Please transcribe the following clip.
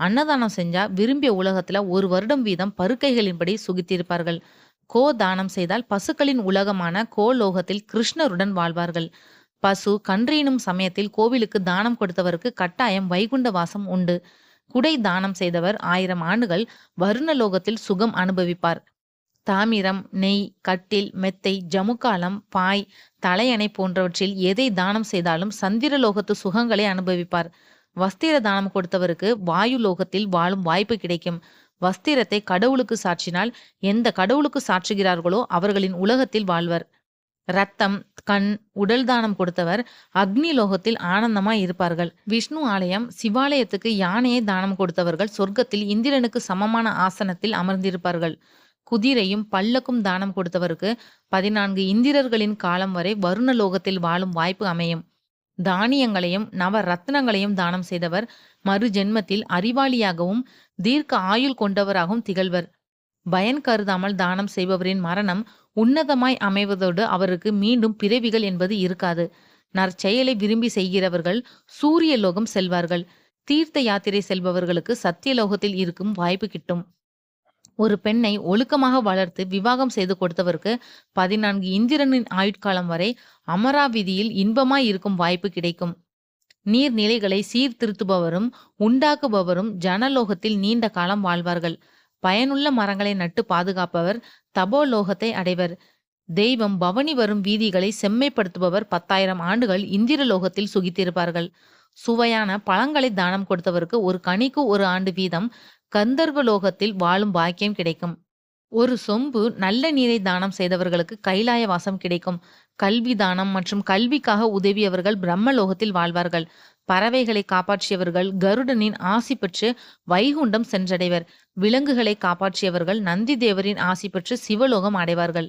அன்னதானம் செஞ்சா விரும்பிய உலகத்துல ஒரு வருடம் வீதம் பருக்கைகளின்படி சுகித்திருப்பார்கள். கோ தானம் செய்தால் பசுக்களின் உலகமான கோலோகத்தில் கிருஷ்ணருடன் வாழ்வார்கள். பசு கன்றீனும் சமயத்தில் கோவிலுக்கு தானம் கொடுத்தவருக்கு கட்டாயம் வைகுண்ட வாசம் உண்டு. குடை தானம் செய்தவர் ஆயிரம் ஆண்டுகள் வருணலோகத்தில் சுகம் அனுபவிப்பார். தாமிரம் நெய் கட்டில் மெத்தை ஜமுக்காலம் பாய் தலையணை போன்றவற்றில் எதை தானம் செய்தாலும் சந்திரலோகத்து சுகங்களை அனுபவிப்பார். வஸ்திர தானம் கொடுத்தவருக்கு வாயு லோகத்தில் வாழும் வாய்ப்பு கிடைக்கும். வஸ்திரத்தை கடவுளுக்கு சாற்றினால் எந்த கடவுளுக்கு சாற்றுகிறார்களோ அவர்களின் உலகத்தில் வாழ்வர். ரத்தம் கண் உடல் தானம் கொடுத்தவர் அக்னி லோகத்தில் ஆனந்தமாய் இருப்பார்கள். விஷ்ணு ஆலயம் சிவாலயத்துக்கு யானையை தானம் கொடுத்தவர்கள் சொர்க்கத்தில் இந்திரனுக்கு சமமான ஆசனத்தில் அமர்ந்திருப்பார்கள். குதிரையும் பல்லக்கும் தானம் கொடுத்தவருக்கு பதினான்கு இந்திரர்களின் காலம் வரை வருண லோகத்தில் வாழும் வாய்ப்பு அமையும். தானியங்களையும் நவ ரத்னங்களையும் தானம் செய்தவர் மறு ஜென்மத்தில் அறிவாளியாகவும் தீர்க்க ஆயுள் கொண்டவராகவும் திகழ்வர். பயன் கருதாமல் தானம் செய்பவரின் மரணம் உன்னதமாய் அமைவதோடு அவருக்கு மீண்டும் பிறவிகள் என்பது இருக்காது. நற்செயலை விரும்பி செய்கிறவர்கள் சூரிய லோகம் செல்வார்கள். தீர்த்த யாத்திரை செல்பவர்களுக்கு சத்தியலோகத்தில் இருக்கும் வாய்ப்பு கிட்டும். ஒரு பெண்ணை ஒழுக்கமாக வளர்த்து விவாகம் செய்து கொடுத்தவருக்கு பதினான்கு இந்திரனின் ஆயுட்காலம் வரை அமராவதியில் இன்பமாய் இருக்கும் வாய்ப்பு கிடைக்கும். நீர்நிலைகளை சீர்திருத்துபவரும் உண்டாக்குபவரும் ஜனலோகத்தில் நீண்ட காலம் வாழ்வார்கள். பயனுள்ள மரங்களை நட்டு பாதுகாப்பவர் தபோலோகத்தை அடைவர். தெய்வம் பவனி வரும் வீதிகளை செம்மைப்படுத்துபவர் பத்தாயிரம் ஆண்டுகள் இந்திரலோகத்தில் சுகித்திருப்பார்கள். சுவையான பழங்களை தானம் கொடுத்தவருக்கு ஒரு கனிக்கு ஒரு ஆண்டு வீதம் கந்தர்வலோகத்தில் வாழும் பாக்கியம் கிடைக்கும். ஒரு சொம்பு நல்ல நீரை தானம் செய்தவர்களுக்கு கைலாய வாசம் கிடைக்கும். கல்வி தானம் மற்றும் கல்விக்காக உதவியவர்கள் பிரம்மலோகத்தில் வாழ்வார்கள். பறவைகளை காப்பாற்றியவர்கள் கருடனின் ஆசி பெற்று வைகுண்டம் சென்றடைவர். விலங்குகளை காப்பாற்றியவர்கள் நந்தி தேவரின் ஆசி பெற்று சிவலோகம் அடைவார்கள்.